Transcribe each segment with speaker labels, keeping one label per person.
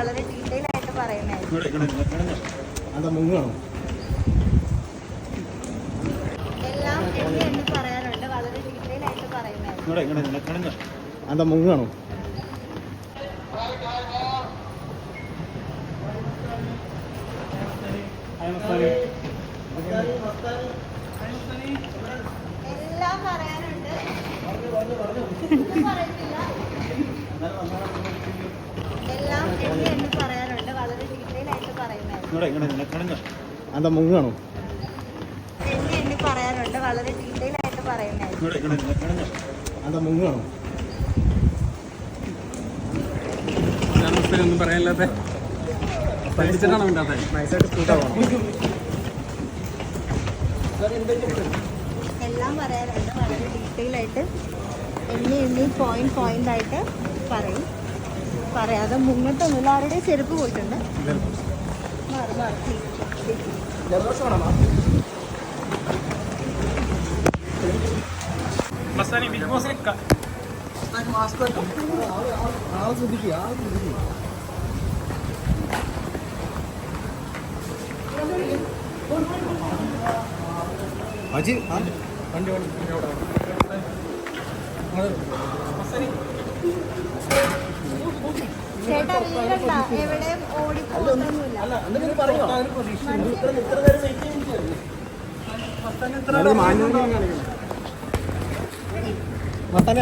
Speaker 1: വളരെ ഡീറ്റെയിൽ ആയിട്ട്
Speaker 2: മുങ്ങാണോ?
Speaker 1: എല്ലാം എണ്ണി എണ്ണി പറയാനുണ്ട് വളരെ ഡീറ്റെയിൽ ആയിട്ട്
Speaker 2: മുങ്ങാണോ?
Speaker 1: എല്ലാം പറയാനുണ്ട് പറയത്തില്ല. എല്ലാം പറയാറുണ്ട്. വളരെ ഡീറ്റെയിൽ ആയിട്ട്
Speaker 2: പറയുന്നത് മുങ്ങാണോ?
Speaker 1: പറയാറുണ്ട്. വളരെ ഡീറ്റെയിൽ ആയിട്ട് പറയുന്നതായിരിക്കും
Speaker 2: എന്താ മുങ്ങാണോ?
Speaker 3: ഒന്നും പറയാനില്ലാത്ത പഠിച്ചിട്ടാണോ
Speaker 1: എല്ലാം പറയാനുണ്ട് വളരെ ഡീറ്റെയിൽ ആയിട്ട്. എണ്ണി എണ്ണി പോയിന്റ് പോയിന്റ് ആയിട്ട് പറയും. പറയാതെ മുങ്ങത്തൊന്നുമില്ല ആരുടെയും ചെരുപ്പ് പോയിട്ടുണ്ട്. മാറി മാറി.
Speaker 2: അജി ആ. വണ്ടി വണ്ടി മത്തന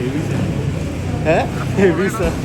Speaker 2: ഏ ഹെവി Hä? Hey, wie?